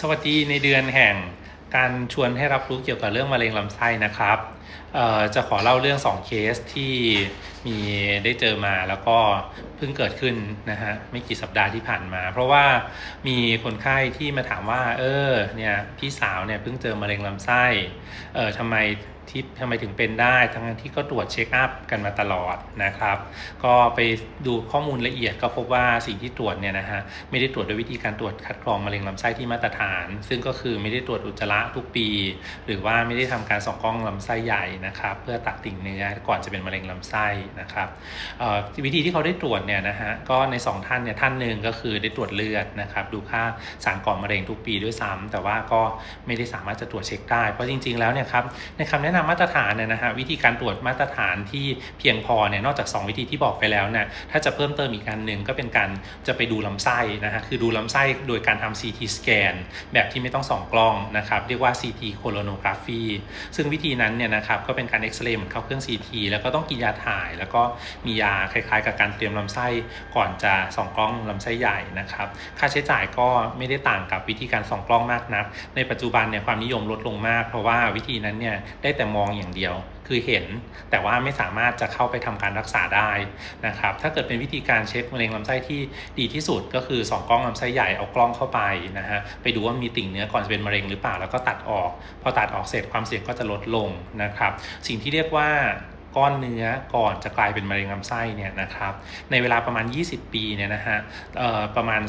สวัสดีในเดือนแห่งการชวนให้รับรู้เกี่ยวกับเรื่องมะเร็งลำไส้นะครับ จะขอเล่าเรื่อง 2 เคสที่มีได้เจอมาแล้วก็เพิ่งเกิดขึ้นนะฮะไม่กี่สัปดาห์ที่ผ่านมา เพราะว่ามีคนไข้ที่มาถามว่า เออเนี่ยพี่สาวเนี่ยเพิ่งเจอมะเร็งลำไส้เออทำไมที่ทำไมถึงเป็นได้ ทั้งที่ก็ตรวจเช็คอัพกันมาตลอดนะครับ ก็ไปดูข้อมูลละเอียดก็พบว่าสิ่งที่ตรวจเนี่ยนะฮะไม่ได้ตรวจโดยวิธีการตรวจคัดกรองมะเร็งลำไส้ที่มาตรฐาน ซึ่งก็คือไม่ได้ตรวจอุจจาระทุกปี หรือว่าไม่ได้ทำการส่องกล้องลำไส้ใหญ่นะครับ เพื่อตัดติ่งเนื้อก่อนจะเป็นมะเร็งลำไส้นะครับวิธีที่เขาได้ตรวจเนี่ยนะฮะก็ในสองท่านเนี่ยท่านหนึ่งก็คือได้ตรวจเลือดนะครับดูค่าสารก่อมะเร็งทุกปีด้วยซ้ำแต่ว่าก็ไม่ได้สามารถจะตรวจเช็คได้ เพราะจริง ๆ แล้วเนี่ยครับในคำแนะนำมาตรฐานเนี่ยนะฮะวิธีการตรวจมาตรฐานที่เพียงพอเนี่ยนอกจาก 2 วิธีที่บอกไปแล้วเนี่ยถ้าจะเพิ่มเติมอีกการหนึ่งก็เป็นการจะไปดูลำไส้นะฮะคือดูลำไส้โดยการทำ CT สแกนแบบที่ไม่ต้องส่องกล้องนะครับเรียกว่า CT colonography ซึ่งวิธีนั้นเนี่ยนะครับก็เป็นการเอ็กซเรย์เหมือนเข้าเครื่อง CT แล้วก็ต้องกินยาถ่าย แล้วก็มียาคล้ายๆ กับการเตรียมลำไส้ก่อนจะส่องกล้องลำไส้ใหญ่นะครับค่าใช้จ่ายก็ไม่ได้ต่างกับวิธีการส่องกล้องมากนัก ในปัจจุบันเนี่ยความนิยมลดลงมาก เพราะว่าวิธีนั้นเนี่ยได้แต่มองอย่างเดียว คือเห็น แต่ว่าไม่สามารถจะเข้าไปทำการรักษาได้นะครับถ้าเกิดเป็นวิธีการเช็คมะเร็งลำไส้ที่ดีที่สุดก็คือส่องกล้องลำไส้ใหญ่เอากล้องเข้าไปนะฮะไปดูว่ามีติ่งเนื้อก่อนจะเป็นมะเร็งหรือเปล่าแล้วก็ตัดออก พอตัดออกเสร็จความเสี่ยงก็จะลดลงนะครับสิ่งที่เรียกว่า ก้อนเนื้อก่อนจะกลายเป็นมะเร็งลำไส้เนี่ยนะครับในเวลาประมาณ 20 ปีเนี่ยนะฮะประมาณ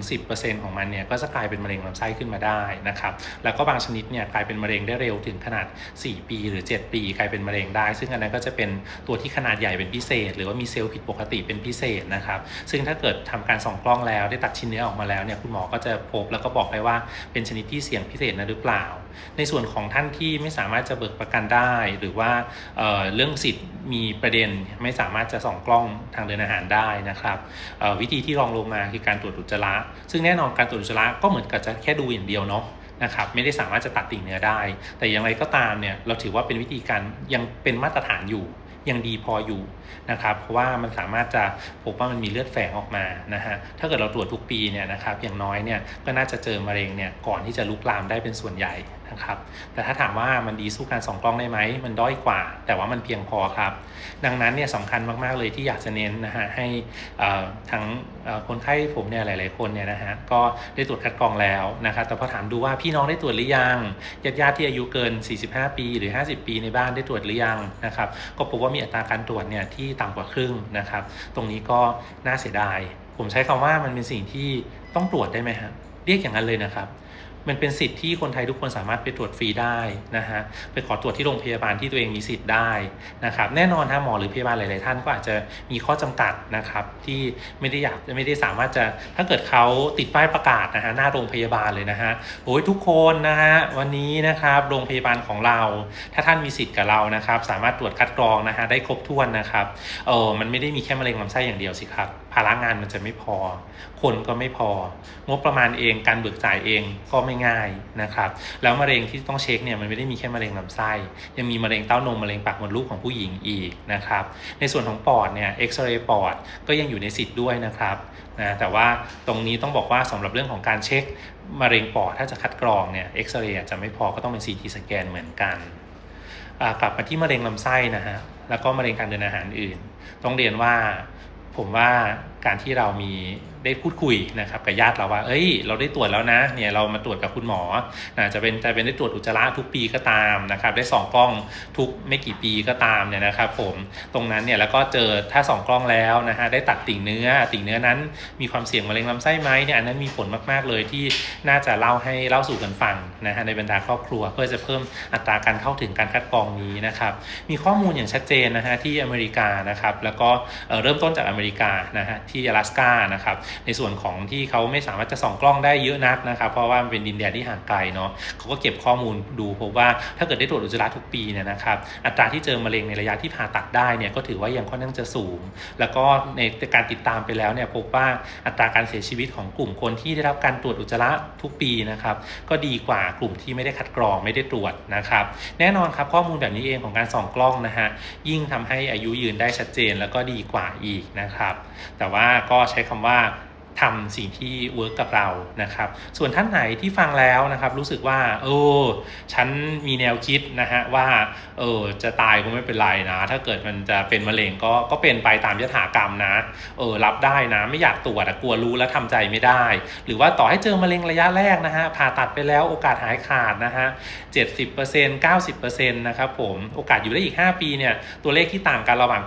3-10%ของมันเนี่ยก็จะกลายเป็นมะเร็งลำไส้ขึ้นมาได้นะครับแล้วก็บางชนิดเนี่ยกลายเป็นมะเร็งได้เร็วถึงขนาด 4 ปีหรือ 7 ปี กลายเป็นมะเร็งได้ ซึ่งอันนั้นก็จะเป็นตัวที่ขนาดใหญ่เป็นพิเศษ หรือว่ามีเซลล์ผิดปกติเป็นพิเศษนะครับซึ่งถ้าเกิดทำการส่องกล้องแล้วได้ตัดชิ้นเนื้อออกมาแล้วเนี่ยคุณหมอก็จะพบแล้วก็บอกได้ว่าเป็นชนิดที่เสี่ยงพิเศษนะหรือเปล่า ในส่วนของท่านที่ไม่สามารถจะเบิกประกันได้ หรือว่าเเรื่องสิทธิ์มีประเด็นไม่สามารถจะส่องกล้องทางเดินอาหารได้นะครับวิธีที่รองลงมาคือการตรวจอุจจาระ ซึ่งแน่นอนการตรวจอุจจาระก็เหมือนกับจะแค่ดูอย่างเดียวเนาะนะครับไม่ได้สามารถจะตัดติ่งเนื้อได้ แต่อย่างไรก็ตามเนี่ยเราถือว่าเป็นวิธีการยังเป็นมาตรฐานอยู่ยังดีพออยู่นะครับเพราะว่ามันสามารถจะพบว่ามันมีเลือดแฝงออกมานะฮะถ้าเกิดเราตรวจทุกปีเนี่ยนะครับอย่างน้อยเนี่ยก็น่าจะเจอมะเร็งเนี่ยก่อนที่จะลุกลามได้เป็นส่วนใหญ่ นะครับ แต่ถ้าถามว่ามันดีสู้การส่องกล้องได้ไหม มันด้อยกว่า แต่ว่ามันเพียงพอครับ ดังนั้นเนี่ยสำคัญมากๆเลยที่อยากจะเน้นนะฮะให้ทั้งคนไข้ผมเนี่ยหลาย ๆ คนเนี่ยนะฮะก็ได้ตรวจคัดกรองแล้วนะครับ แต่พอถามดูว่าพี่น้องได้ตรวจหรือยังญาติญาติที่อายุเกิน 45 ปีหรือ 50 ปีในบ้านได้ตรวจหรือยังนะครับ ก็พบว่ามีอัตราการตรวจเนี่ยที่ต่ำกว่าครึ่งนะครับ ตรงนี้ก็น่าเสียดาย ผมใช้คำว่ามันเป็นสิ่งที่ต้องตรวจได้ไหมฮะเรียกอย่างนั้นเลยนะครับ มันเป็นสิทธิ์ที่คนไทยทุกคนสามารถไปตรวจฟรีได้นะฮะไปขอตรวจที่โรงพยาบาลที่ตัวเองมีสิทธิ์ได้นะครับแน่นอนฮะหมอหรือพยาบาลหลาย ๆ ท่านก็อาจจะมีข้อจำกัดนะครับที่ไม่ได้อยากไม่ได้สามารถจะถ้าเกิดเขาติดป้ายประกาศนะฮะหน้าโรงพยาบาลเลยนะฮะโอ้ยทุกคนนะฮะวันนี้นะครับโรงพยาบาลของเรา ถ้าท่านมีสิทธิ์กับเรานะครับสามารถตรวจคัดกรองนะฮะได้ครบถ้วนนะครับเออมันไม่ได้มีแค่มะเร็งลำไส้อย่างเดียวสิครับ ภาระงานมันจะไม่พอ คนก็ไม่พอ งบประมาณเองการเบิกจ่ายเองก็ไม่ง่ายนะครับ แล้วมะเร็งที่ต้องเช็คเนี่ยมันไม่ได้มีแค่มะเร็งลำไส้ ยังมีมะเร็งเต้านมมะเร็งปากมดลูกของผู้หญิงอีกนะครับ ในส่วนของปอดเนี่ยเอ็กซเรย์ปอดก็ยังอยู่ในสิทธิ์ด้วยนะครับนะแต่ว่าตรงนี้ต้องบอกว่าสำหรับเรื่องของการเช็คมะเร็งปอดถ้าจะคัดกรองเนี่ยเอ็กซเรย์อาจจะไม่พอก็ต้องเป็น CT สแกนเหมือนกันกลับมาที่มะเร็งลำไส้นะฮะแล้วก็มะเร็งการเดินอาหารอื่น ต้องเรียนว่า ผมว่า การที่เรามีได้พูดคุยนะครับกับญาติเราว่า เอ้ย เราได้ตรวจแล้วนะ เนี่ยเรามาตรวจกับคุณหมอนะจะเป็นจะเป็นได้ตรวจอุจจาระทุกปีก็ตามนะครับได้สองกล้องทุกไม่กี่ปีก็ตามเนี่ยนะครับผมตรงนั้นเนี่ยแล้วก็เจอถ้าสองกล้องแล้วนะฮะได้ตัดติ่งเนื้อ ติ่งเนื้อนั้นมีความเสี่ยงมะเร็งลำไส้ไหมเนี่ยอันนั้นมีผลมากๆเลยที่น่าจะเล่าให้เล่าสู่กันฟังนะฮะในบรรดาครอบครัว เพื่อจะเพิ่มอัตราการเข้าถึงการคัดกรองนี้นะครับมีข้อมูลอย่างชัดเจนนะฮะที่อเมริกานะครับแล้วก็เเริ่มต้นจากอเมริกานะฮะที่阿拉สกานะครับในส่วนของที่เขาไม่สามารถจะส่องกล้องได้เยอะนักนะครับ เพราะว่ามันเป็นดินแดนที่ห่างไกลเนาะเขาก็เก็บข้อมูลดูพบว่าถ้าเกิดได้ตรวจอุจจาระทุกปีเนี่ยนะครับอัตราที่เจอมะเร็งในระยะที่ผ่าตัดได้เนี่ยก็ถือว่ายังค่อนข้างจะสูง แล้วก็ในการติดตามไปแล้วเนี่ยพบว่าอัตราการเสียชีวิตของกลุ่มคนที่ได้รับการตรวจอุจจาระทุกปีนะครับก็ดีกว่ากลุ่มที่ไม่ได้คัดกรองไม่ได้ตรวจนะครับแน่นอนครับข้อมูลแบบนี้เองของการส่องกล้องนะฮะยิ่งทำให้อายุยืนได้ชัดเจนแล้วก็ดีกว่าอีกนะครับแต่ว่าก็ใช้คำว่า ทำสิ่งที่เวิร์กกับเรานะครับ ส่วนท่านไหนที่ฟังแล้วนะครับ รู้สึกว่า เออ ฉันมีแนวคิดนะฮะว่า เออ จะตายก็ไม่เป็นไรนะ ถ้าเกิดมันจะเป็นมะเร็งก็ก็เป็นไปตามยถากรรมนะ เออ รับได้นะ ไม่อยากตรวจกลัวรู้แล้วทำใจไม่ได้ หรือว่าต่อให้เจอมะเร็งระยะแรกนะฮะ ผ่าตัดไปแล้วโอกาสหายขาดนะฮะ70% 90%นต์เก้าสิบเปอร์เซ็นต์นะครับผม โอกาสอยู่ได้อีก5ปีเนี่ย ตัวเลขที่ต่างกันระหว่าง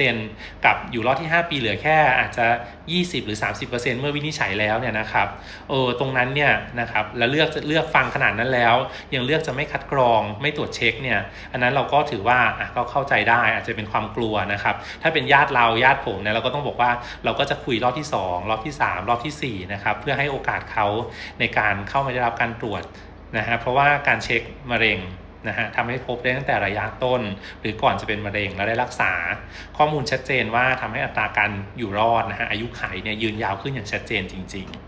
90%กับอยู่รอดที่5ปีเหลือแค่อาจจะ20หรือ30%เมื่อวินิจฉัยแล้วเนี่ยนะครับเออตรงนั้นเนี่ยนะครับแล้วเลือกจะเลือกฟังขนาดนั้นแล้ว ยังเลือกจะไม่คัดกรองไม่ตรวจเช็คเนี่ยอันนั้นเราก็ถือว่าอะก็เข้าใจได้อาจจะเป็นความกลัวนะครับถ้าเป็นญาติเราญาติผมเนี่ยเราก็ต้องบอกว่าเราก็จะคุยรอบที่ 2 รอบที่ 3 รอบทีสี่4นะครับเพื่อให้โอกาสเขาในการเข้ามาได้รับการตรวจนะฮะเพราะว่าการเช็คมะเร็ง นะฮะทำให้พบได้ตั้งแต่ระยะต้น หรือก่อนจะเป็นมะเร็งแล้วได้รักษา ข้อมูลชัดเจนว่าทำให้อัตราการอยู่รอดนะฮะอายุไขเนี่ยยืนยาวขึ้นอย่างชัดเจนจริง ๆ